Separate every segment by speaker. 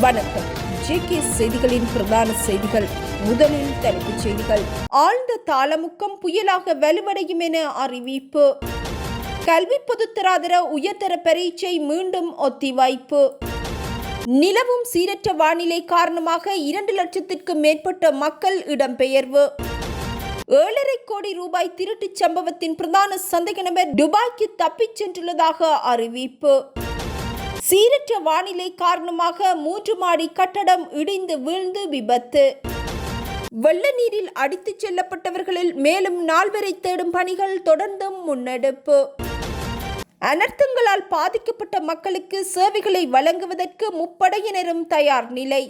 Speaker 1: வணக்கம். ஜேகே செய்திகளின் பிரதான செய்திகள். முதலில் தலைப்புச் செய்திகள். ஆழ்ந்த தாளமுக்கம் புயலாக வலுவடையும் என அறிவிப்பு. கல்வி பொதுத்தராதர உயர்தர பரீட்சை மீண்டும் ஒத்திவைப்பு. நிலவும் சீரற்ற வானிலை காரணமாக இரண்டு லட்சத்திற்கும் மேற்பட்ட மக்கள் இடம்பெயர்வு. ஏழரை கோடி ரூபாய் திருட்டுச் சம்பவத்தின் பிரதான சந்தேக நபர் துபாய்க்கு தப்பிச் சென்றுள்ளதாக அறிவிப்பு. சீரற்ற வானிலை காரணமாக மூன்று மாடி கட்டடம் இடிந்து வீழ்ந்து விபத்து. வெள்ள நீரில் அடித்துச் செல்லப்பட்டவர்களில் மேலும் நால்வரை தேடும் பணிகள் தொடர்ந்தும் முன்னெடுப்பு. அனர்த்தங்களால் பாதிக்கப்பட்ட மக்களுக்கு சேவைகளை வழங்குவதற்கு முப்படையினரும் தயார் நிலை.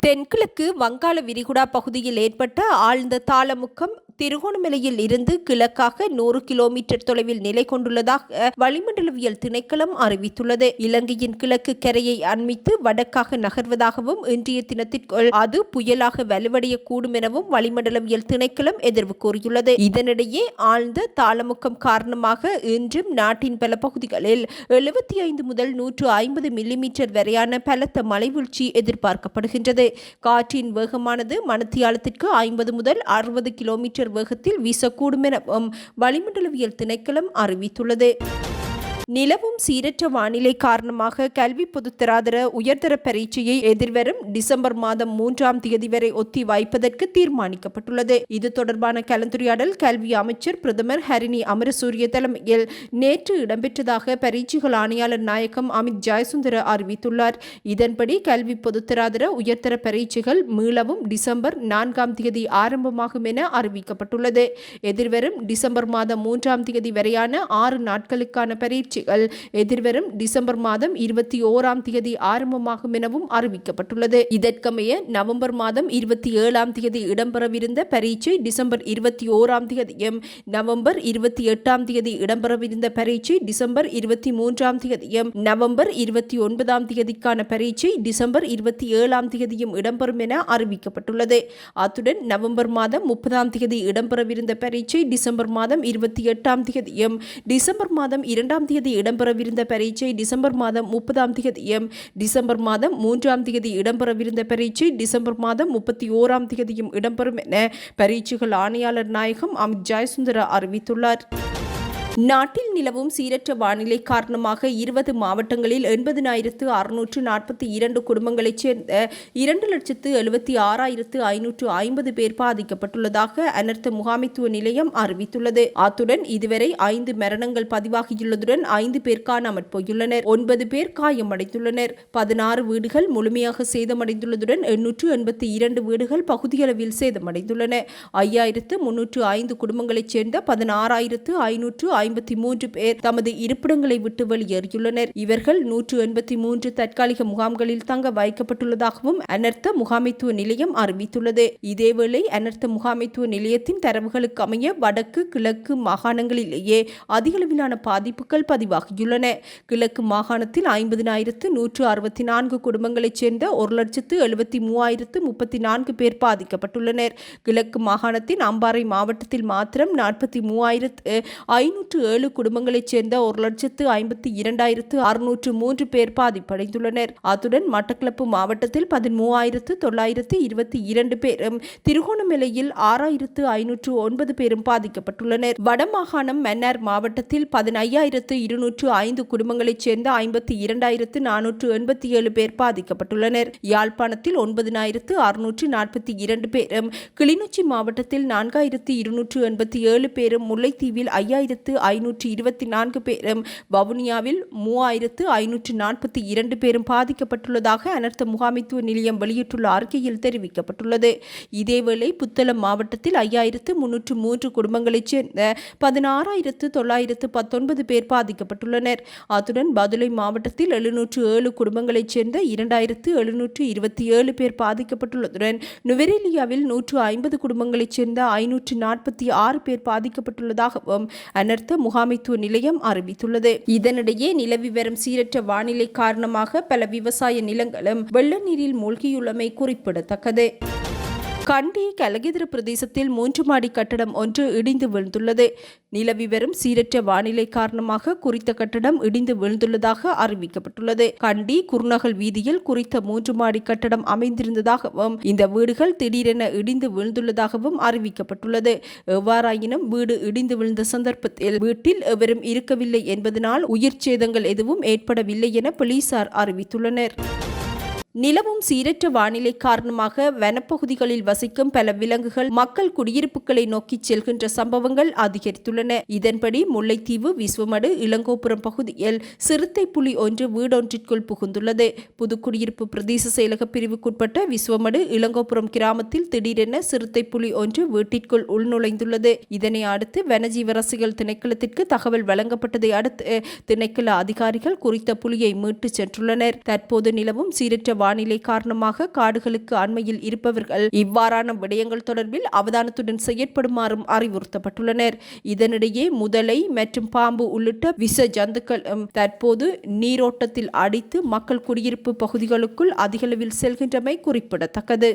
Speaker 1: தென்கிழக்கு வங்காள விரிகுடா பகுதியில் ஏற்பட்ட ஆழ்ந்த தாளமுக்கம் திருகோணமலையில் இருந்து கிழக்காக நூறு கிலோமீட்டர் தொலைவில் நிலை கொண்டுள்ளதாக வளிமண்டலவியல் திணைக்களம் அறிவித்துள்ளது. இலங்கையின் கிழக்கு கரையை அண்மித்து வடக்காக நகர்வதாகவும் இன்றைய தினத்திற்குள் அது புயலாக வலுவடையக்கூடும் எனவும் வளிமண்டலவியல் திணைக்களம் எதிர்வு கூறியுள்ளது. இதனிடையே ஆழ்ந்த தாளமுக்கம் காரணமாக இன்றும் நாட்டின் பல பகுதிகளில் எழுபத்தி ஐந்து முதல் நூற்று ஐம்பது மில்லிமீட்டர் வரையான பலத்த மலைவீழ்ச்சி எதிர்பார்க்கப்படுகின்றது. காற்றின் வேகமானது மணத்தியாலத்திற்கு ஐம்பது முதல் அறுபது கிலோமீட்டர் வேகத்தில் வீசக்கூடும் எனவும் வளிமண்டலவியல் திணைக்களம் அறிவித்துள்ளது. நிலவும் சீரற்ற வானிலை காரணமாக கல்வி பொதுத்தராதர உயர்தர பரீட்சையை எதிர்வரும் டிசம்பர் மாதம் மூன்றாம் தேதி வரை ஒத்தி வைப்பதற்கு தீர்மானிக்கப்பட்டுள்ளது. இது தொடர்பான கலந்துரையாடல் கல்வி அமைச்சர் பிரதமர் ஹரிணி அமரசூரிய தலைமையில் நேற்று இடம்பெற்றதாக பரீட்சைகள் ஆணையாளர் நாயகம் அமித் ஜெயசுந்தர அறிவித்துள்ளார். இதன்படி கல்வி பொதுத்தராதர உயர்தர பரீட்சைகள் மீளவும் டிசம்பர் நான்காம் தேதி ஆரம்பமாகும் என அறிவிக்கப்பட்டுள்ளது. எதிர்வரும் டிசம்பர் மாதம் மூன்றாம் தேதி வரையான ஆறு நாட்களுக்கான பரீட்சைகள் எதிர்வரும் டிசம்பர் மாதம் இருபத்தி ஓராம் தேதி ஆரம்பமாகும் எனவும் அறிவிக்கப்பட்டுள்ளது. இதற்கமைய நவம்பர் மாதம் இருபத்தி ஏழாம் தேதி இடம்பெறவிருந்த பரீட்சை டிசம்பர் இருபத்தி ஓராம் தேதியும் நவம்பர் இருபத்தி எட்டாம் தேதி இடம்பெறவிருந்த பரீட்சை டிசம்பர் இருபத்தி மூன்றாம் தேதியும் நவம்பர் இருபத்தி ஒன்பதாம் தேதிக்கான பரீட்சை டிசம்பர் இருபத்தி ஏழாம் தேதியும் இடம்பெறும் என அறிவிக்கப்பட்டுள்ளது. அத்துடன் நவம்பர் மாதம் முப்பதாம் தேதி இடம்பெறவிருந்த பரீட்சை டிசம்பர் மாதம் இருபத்தி எட்டாம் தேதியும் டிசம்பர் மாதம் இரண்டாம் தேதி இடம்பெறவிருந்த பரீட்சை டிசம்பர் மாதம் முப்பதாம் தேதியும் டிசம்பர் மாதம் மூன்றாம் தேதி இடம்பெறவிருந்த பரீட்சை டிசம்பர் மாதம் முப்பத்தி ஓராம் தேதியும் இடம்பெறும் என பரீட்சைகள் ஆணையாளர் நாயகம் அமித் ஜெயசுந்தர அறிவித்துள்ளார். நாட்டில் நிலவும் சீரற்ற வானிலை காரணமாக இருபது மாவட்டங்களில் எண்பதினாயிரத்து அறுநூற்று நாற்பத்தி இரண்டு குடும்பங்களைச் சேர்ந்த இரண்டு லட்சத்து எழுபத்தி ஆறாயிரத்து ஐநூற்று ஐம்பது பேர் பாதிக்கப்பட்டுள்ளதாக அனர்த்த முகாமைத்துவ நிலையம் அறிவித்துள்ளது. அத்துடன் இதுவரை ஐந்து மரணங்கள் பதிவாகியுள்ளதுடன் ஐந்து பேர் காணாமற் போயுள்ளனர் ஒன்பது பேர் காயமடைந்துள்ளனர். பதினாறு வீடுகள் முழுமையாக சேதமடைந்துள்ளதுடன் எண்ணூற்று எண்பத்தி இரண்டு வீடுகள் பகுதியளவில் சேதமடைந்துள்ளன. ஐயாயிரத்து முன்னூற்று ஐந்து குடும்பங்களைச் சேர்ந்த பதினாறாயிரத்து ஐநூற்று ஐம்பத்தி மூன்று பேர் தமது இருப்பிடங்களை விட்டு வெளியேறியுள்ளனர். இவர்கள் நூற்று எண்பத்தி மூன்று தற்காலிக முகாம்களில் தங்க வைக்கப்பட்டுள்ளதாகவும் அனர்த்த முகாமைத்துவ நிலையம் அறிவித்துள்ளது. இதேவேளை அனர்த்த முகாமைத்துவ நிலையத்தின் தரவுகளுக்கு அமைய வடக்கு கிழக்கு மாகாணங்களிலேயே அதிகளவிலான பாதிப்புகள் பதிவாகியுள்ளன. கிழக்கு மாகாணத்தில் ஐம்பதினாயிரத்து நூற்று அறுபத்தி நான்கு குடும்பங்களைச் சேர்ந்த ஒரு லட்சத்து எழுபத்தி மூவாயிரத்து முப்பத்தி நான்கு பேர் பாதிக்கப்பட்டுள்ளனர். கிழக்கு மாகாணத்தின் அம்பாறை மாவட்டத்தில் மாத்திரம் நாற்பத்தி மூவாயிரத்து ஐநூற்று ஏழு குடும்பங்களைச் சேர்ந்த ஒரு லட்சத்து ஐம்பத்தி இரண்டாயிரத்து அறுநூற்று மூன்று பேர் பாதிப்படைந்துள்ளனர். அத்துடன் மட்டக்களப்பு மாவட்டத்தில் பதிமூவாயிரத்து தொள்ளாயிரத்து இருபத்தி இரண்டு பேரும் திருகோணமலையில் ஆறாயிரத்து ஐநூற்று ஒன்பது பேரும் பாதிக்கப்பட்டுள்ளனர். வடமாகாணம் மன்னார் மாவட்டத்தில் பதினையாயிரத்து இருநூற்று ஐந்து குடும்பங்களைச் சேர்ந்த ஐம்பத்தி இரண்டாயிரத்து நானூற்று எண்பத்தி ஏழு பேர் பாதிக்கப்பட்டுள்ளனர். யாழ்ப்பாணத்தில் ஒன்பதினாயிரத்து அறுநூற்று நாற்பத்தி இரண்டு பேரும் கிளிநொச்சி மாவட்டத்தில் நான்காயிரத்து இருநூற்று எண்பத்தி ஏழு பேரும் முல்லைத்தீவில் ஐயாயிரத்து ஐநூற்று இருபத்தி நான்கு பேரும் வவுனியாவில் மூவாயிரத்து ஐநூற்று நாற்பத்தி இரண்டு பேரும் பாதிக்கப்பட்டுள்ளதாக அனர்த்த முகாமைத்துவ நிலையம் வெளியிட்டுள்ள அறிக்கையில் தெரிவிக்கப்பட்டுள்ளது. இதேவேளை புத்தளம் மாவட்டத்தில் ஐயாயிரத்து முன்னூற்று மூன்று குடும்பங்களைச் சேர்ந்த பதினாறாயிரத்து தொள்ளாயிரத்து பத்தொன்பது பேர் பாதிக்கப்பட்டுள்ளனர். அத்துடன் பதுளை மாவட்டத்தில் எழுநூற்று ஏழு குடும்பங்களைச் சேர்ந்த இரண்டாயிரத்து எழுநூற்று இருபத்தி ஏழு பேர் பாதிக்கப்பட்டுள்ளதுடன் நுவரெலியாவில் நூற்று ஐம்பது குடும்பங்களைச் சேர்ந்த ஐநூற்று நாற்பத்தி ஆறு பேர் பாதிக்கப்பட்டுள்ளதாகவும் அனர்த்த முகாமைத்துவ நிலையம் அறிவித்துள்ளது. இதனிடையே நிலவி வரும் சீரற்ற வானிலை காரணமாக பல விவசாய நிலங்களும் வெள்ள நீரில் மூழ்கியுள்ளமை குறிப்பிடத்தக்கது. கண்டி கலகிதர பிரதேசத்தில் மூன்று மாடி கட்டடம் ஒன்று இடிந்து விழுந்துள்ளது. நிலவி வரும் சீரற்ற வானிலை காரணமாக குறித்த கட்டடம் இடிந்து விழுந்துள்ளதாக அறிவிக்கப்பட்டுள்ளது. கண்டி குருநகல் வீதியில் குறித்த மூன்று மாடி கட்டடம் அமைந்திருந்ததாகவும் இந்த வீடுகள் திடீரென இடிந்து விழுந்துள்ளதாகவும் அறிவிக்கப்பட்டுள்ளது. எவ்வாறாயினும் வீடு இடிந்து விழுந்த சந்தர்ப்பத்தில் வீட்டில் எவரும் இருக்கவில்லை என்பதனால் உயிர் சேதங்கள் எதுவும் ஏற்படவில்லை என போலீசார் அறிவித்துள்ளனர். நிலவும் சீரற்ற வானிலை காரணமாக வனப்பகுதிகளில் வசிக்கும் பல விலங்குகள் மக்கள் குடியிருப்புகளை நோக்கி செல்கின்ற சம்பவங்கள் அதிகரித்துள்ளன. இதன்படி முல்லைத்தீவு விஸ்வமடு இளங்கோபுரம் பகுதியில் சிறுத்தை புலி ஒன்று வீடொன்றிற்குள் புகுந்துள்ளது. புதுக்குடியிருப்பு பிரதேச செயலக பிரிவுக்குட்பட்ட விஸ்வமடு இளங்கோபுரம் கிராமத்தில் திடீரென சிறுத்தை புலி ஒன்று வீட்டிற்குள் உள்நுழைந்துள்ளது. இதனை அடுத்து வனஜீவரசிகள் திணைக்களத்திற்கு தகவல் வழங்கப்பட்டதை அடுத்து திணைக்கள அதிகாரிகள் குறித்த புலியை மீட்டு சென்றுள்ளனர். தற்போது நிலவும் சீரற்ற வானிலை காரணமாக காடுகளுக்கு அண்மையில் இருப்பவர்கள் இவ்வாறான விடயங்கள் தொடர்பில் அவதானத்துடன் செயற்படுமாறும் அறிவுறுத்தப்பட்டுள்ளனர். இதனிடையே முதலை மற்றும் பாம்பு உள்ளிட்ட விச ஜந்துக்கள் தற்போது நீரோட்டத்தில் அடித்து மக்கள் குடியிருப்பு பகுதிகளுக்குள் அதிகளவில் செல்கின்றமை குறிப்பிடத்தக்கது.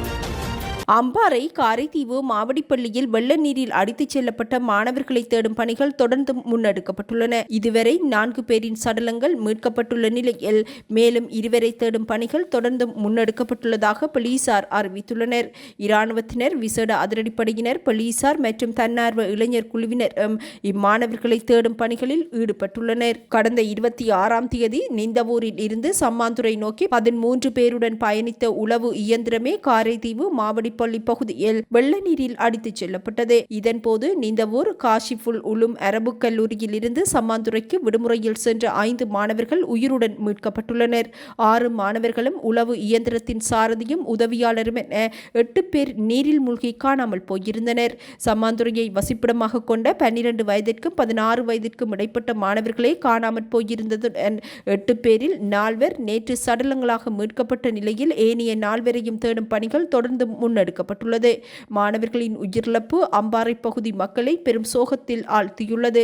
Speaker 1: அம்பாறை காரைதீவு மாவடிப்பள்ளியில் வெள்ள நீரில் அடித்துச் செல்லப்பட்ட மாணவர்களை தேடும் பணிகள் தொடர்ந்து முன்னெடுக்கப்பட்டுள்ளன. இதுவரை நான்கு பேரின் சடலங்கள் மீட்கப்பட்டுள்ள நிலையில் மேலும் இருவரை தேடும் பணிகள் தொடர்ந்து முன்னெடுக்கப்பட்டுள்ளதாக போலீசார் அறிவித்துள்ளனர். இராணுவத்தினர் விசேட அதிரடிப்படையினர் போலீசார் மற்றும் தன்னார்வ இளைஞர் குழுவினர் இம்மாணவர்களை தேடும் பணிகளில் ஈடுபட்டுள்ளனர். கடந்த இருபத்தி ஆறாம் தேதி நிந்தவூரில் இருந்து சம்மாந்துறை நோக்கி பதிமூன்று பேருடன் பயணித்த உளவு இயந்திரமே காரைதீவு மாவடி பள்ளி பகுதியில் வெள்ள நீரில் அடித்துச் செல்லப்பட்டது. இதன்போது நீந்தவூர் காஷிஃபுல் உளும் அரபு கல்லூரியில் இருந்து சம்மாந்துறைக்கு விடுமுறையில் சென்ற ஐந்து மாணவர்கள் உயிருடன் மீட்கப்பட்டுள்ளனர். ஆறு மாணவர்களும் உளவு இயந்திரத்தின் சாரதியும் உதவியாளரும் என எட்டு பேர் நீரில் மூழ்கி காணாமல் போயிருந்தனர். சம்மாந்துறையை வசிப்பிடமாக கொண்ட பன்னிரண்டு வயதிற்கும் பதினாறு வயதிற்கும் இடைப்பட்ட மாணவர்களே காணாமற் போயிருந்ததுடன் எட்டு பேரில் நால்வர் நேற்று சடலங்களாக மீட்கப்பட்ட நிலையில் ஏனைய நால்வரையும் தேடும் பணிகள் தொடர்ந்து முன்னெடுக்கப்பட்டது முன்னெடுக்கப்பட்டுள்ளது மாணவர்களின் உயிரிழப்பு அம்பாறை பகுதி மக்களை பெரும் சோகத்தில் ஆழ்த்தியுள்ளது.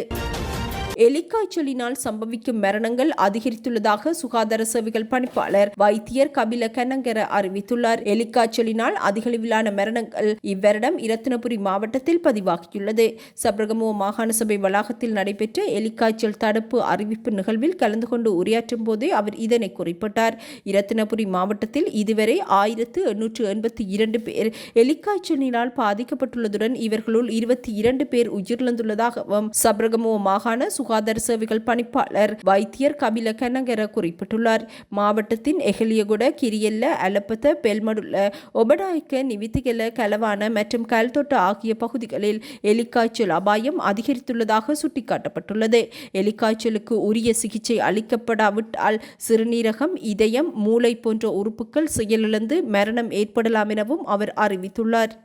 Speaker 1: எலிக்காய்ச்சலினால் சம்பவிக்கும் மரணங்கள் அதிகரித்துள்ளதாக சுகாதார சேவைகள் பணிப்பாளர் வைத்தியர் கபில கனங்கர அறிவித்துள்ளார். எலிக்காய்ச்சலினால் அதிகளவிலான மரணங்கள் இவ்வருடம் இரத்தினபுரி மாவட்டத்தில் பதிவாகியுள்ளது. சப்ரகமுவ மாகாண சபை வளாகத்தில் நடைபெற்ற எலிக்காய்ச்சல் தடுப்பு அறிவிப்பு நிகழ்வில் கலந்து கொண்டு உரையாற்றும் போதே அவர் இதனை குறிப்பிட்டார். இரத்தினபுரி மாவட்டத்தில் இதுவரை ஆயிரத்து எண்ணூற்று எண்பத்தி இரண்டு பேர் எலிக்காய்ச்சலினால் பாதிக்கப்பட்டுள்ளதுடன் இவர்களுள் இருபத்தி இரண்டு பேர் உயிரிழந்துள்ளதாகவும் சப்ரகமுவ மாகாண சுகாதார சேவைகள் பணிப்பாளர் வைத்தியர் கபில கனகர குறிப்பிட்டுள்ளார். மாவட்டத்தின் எகலியகுட கிரியல்ல அலப்பத்த பெல்மடுள்ள ஒபடாய்க்க நிவித்திகல கலவான மற்றும் கல்தொட்டு ஆகிய பகுதிகளில் எலிக்காய்ச்சல் அபாயம் அதிகரித்துள்ளதாக சுட்டிக்காட்டப்பட்டுள்ளது. எலிக்காய்ச்சலுக்கு உரிய சிகிச்சை அளிக்கப்படாவிட்டால் சிறுநீரகம் இதயம் மூளை போன்ற உறுப்புகள் செயலிழந்து மரணம் ஏற்படலாம் எனவும் அவர் அறிவித்துள்ளார்.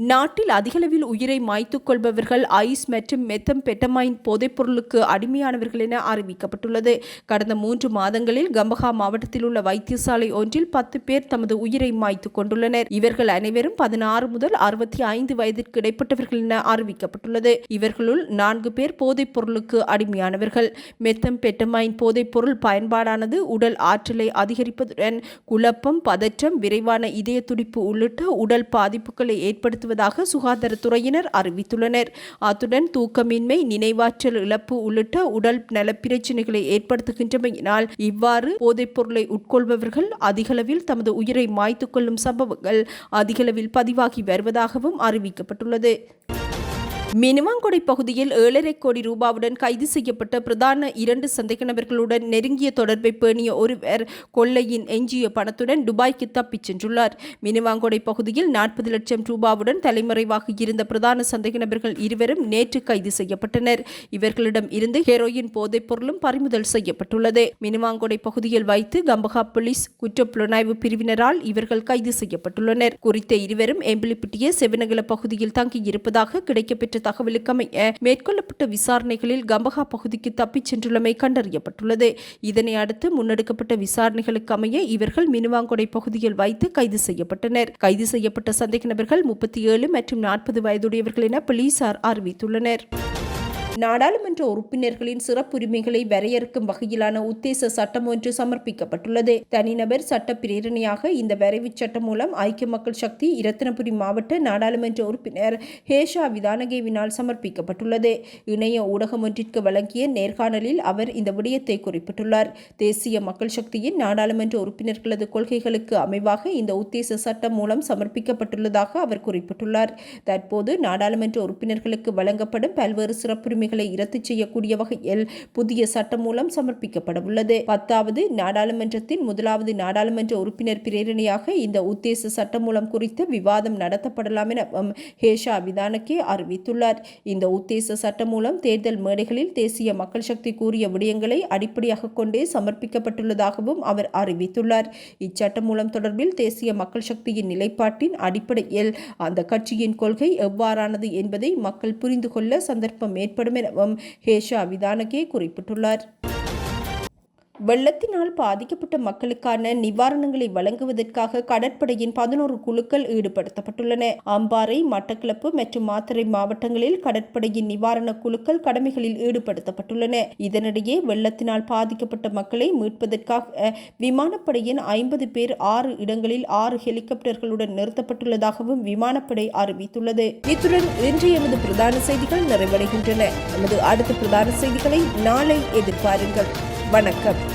Speaker 1: நாட்டில் அதிகளவில் உயிரை மாய்த்துக் கொள்பவர்கள் ஐஸ் மற்றும் மெத்தம் பெட்டமைன் போதைப்பொருளுக்கு அடிமையானவர்கள் என அறிவிக்கப்பட்டுள்ளது. கடந்த மூன்று மாதங்களில் கம்பஹா மாவட்டத்தில் உள்ள வைத்தியசாலை ஒன்றில் பத்து பேர் தமது உயிரை மாய்த்துக் கொண்டுள்ளனர். இவர்கள் அனைவரும் பதினாறு முதல் அறுபத்தி ஐந்து வயதிற்கு இடைப்பட்டவர்கள் என அறிவிக்கப்பட்டுள்ளது. இவர்களுள் நான்கு பேர் போதைப் பொருளுக்கு அடிமையானவர்கள். மெத்தம் பெட்டமைன் போதைப் பொருள் பயன்பாடானது உடல் ஆற்றலை அதிகரிப்பதுடன் குழப்பம் பதற்றம் விரைவான இதய துடிப்பு உள்ளிட்ட உடல் பாதிப்புகளை ஏற்படுத்த ஏற்படுத்துவதாக சுகாதாரத்துறையினர் அறிவித்துள்ளனர். அத்துடன் தூக்கமின்மை நினைவாற்றல் இழப்பு உள்ளிட்ட உடல் நலப்பிரச்சினைகளை ஏற்படுத்துகின்றமையினால் இவ்வாறு போதைப் பொருளை உட்கொள்பவர்கள் அதிகளவில் தமது உயிரை மாய்த்துக் கொள்ளும் சம்பவங்கள் அதிகளவில் பதிவாகி வருவதாகவும் அறிவிக்கப்பட்டுள்ளது. மினுவாங்கொடை பகுதியில் ஏழரை கோடி ரூபாவுடன் கைது செய்யப்பட்ட பிரதான இரண்டு சந்தேக நபர்களுடன் நெருங்கிய தொடர்பை பேணிய ஒருவர் கொள்ளையின் எஞ்சிய பணத்துடன் துபாய்க்கு தப்பிச் சென்றுள்ளார். மினுவாங்கொடை பகுதியில் நாற்பது லட்சம் ரூபாவுடன் தலைமறைவாக இருந்த பிரதான சந்தேக நபர்கள் இருவரும் நேற்று கைது செய்யப்பட்டனர். இவர்களிடம் இருந்து ஹெரோயின் போதைப் பொருளும் பறிமுதல் செய்யப்பட்டுள்ளது. மினுவாங்கொடை பகுதியில் வைத்து கம்பகா போலீஸ் குற்றப்புலனாய்வு பிரிவினரால் இவர்கள் கைது செய்யப்பட்டுள்ளனர். குறித்த இருவரும் எம்பிலிப்பிட்டிய செவனகல பகுதியில் தங்கியிருப்பதாக கிடைக்கப்பெற்ற தகவலுக்கமைய மேற்கொள்ளப்பட்ட விசாரணைகளில் கம்பகா பகுதிக்கு தப்பிச் சென்றுள்ளமை கண்டறியப்பட்டுள்ளது. இதனை அடுத்து முன்னெடுக்கப்பட்ட விசாரணைகளுக்கு அமைய இவர்கள் மினுவாங்கொடை பகுதியில் வைத்து கைது செய்யப்பட்டனர். கைது செய்யப்பட்ட சந்தேக நபர்கள் முப்பத்தி ஏழு மற்றும் நாற்பது வயதுடையவர்கள் என போலீசார் அறிவித்துள்ளனர். நாடாளுமன்ற உறுப்பினர்களின் சிறப்புரிமைகளை வரையறுக்கும் வகையிலான உத்தேச சட்டம் ஒன்று சமர்ப்பிக்கப்பட்டுள்ளது. தனிநபர் சட்ட பிரேரணையாக இந்த வரைவு சட்டம் மூலம் ஐக்கிய மக்கள் சக்தி இரத்தினபுரி மாவட்ட நாடாளுமன்ற உறுப்பினர் ஹேஷா விதானகேவினால் சமர்ப்பிக்கப்பட்டுள்ளது. இணைய ஊடகம் ஒன்றிற்கு வழங்கிய நேர்காணலில் அவர் இந்த விடயத்தை குறிப்பிட்டுள்ளார். தேசிய மக்கள் சக்தியின் நாடாளுமன்ற உறுப்பினர்களது கொள்கைகளுக்கு அமைவாக இந்த உத்தேச சட்டம் மூலம் சமர்ப்பிக்கப்பட்டுள்ளதாக அவர் குறிப்பிட்டுள்ளார். தற்போது நாடாளுமன்ற உறுப்பினர்களுக்கு வழங்கப்படும் பல்வேறு சிறப்புரிமை உரிமைகளை இரத்து செய்யக்கூடிய வகையில் புதிய சட்டம் மூலம் சமர்ப்பிக்கப்பட உள்ளது பத்தாவது நாடாளுமன்றத்தின் முதலாவது நாடாளுமன்ற உறுப்பினர் பிரேரணையாக இந்த உத்தேச சட்டம் மூலம் குறித்து விவாதம் நடத்தப்படலாம் என ஹேஷா விதானக்கே அறிவித்துள்ளார். இந்த உத்தேச சட்டம் மூலம் தேர்தல் மேடைகளில் தேசிய மக்கள் சக்தி கூறிய விடயங்களை அடிப்படையாக கொண்டே சமர்ப்பிக்கப்பட்டுள்ளதாகவும் அவர் அறிவித்துள்ளார். இச்சட்டம் மூலம் தொடர்பில் தேசிய மக்கள் சக்தியின் நிலைப்பாட்டின் அடிப்படையில் அந்த கட்சியின் கொள்கை எவ்வாறானது என்பதை மக்கள் புரிந்து கொள்ள சந்தர்ப்பம் ஏற்படும் எனவும் ஹேஷா விதானகே குறிப்பிட்டுள்ளார். வெள்ளத்தினால் பாதிக்கப்பட்ட மக்களுக்கான நிவாரணங்களை வழங்குவதற்காக கடற்படையின் பதினோரு குழுக்கள் ஈடுபடுத்தப்பட்டுள்ளன. அம்பாறை மட்டக்களப்பு மற்றும் மாத்தறை மாவட்டங்களில் கடற்படையின் நிவாரண குழுக்கள் கடமைகளில் ஈடுபடுத்தப்பட்டுள்ளன. இதனிடையே வெள்ளத்தினால் பாதிக்கப்பட்ட மக்களை மீட்பதற்காக விமானப்படையின் ஐம்பது பேர் ஆறு இடங்களில் ஆறு ஹெலிகாப்டர்களுடன் நிறுத்தப்பட்டுள்ளதாகவும் விமானப்படை அறிவித்துள்ளது. இத்துடன் இன்று எமது பிரதான செய்திகள் நிறைவடைகின்றன. எமது அடுத்த பிரதான செய்திகளை நாளை எதிர்பாருங்கள். வணக்கம்.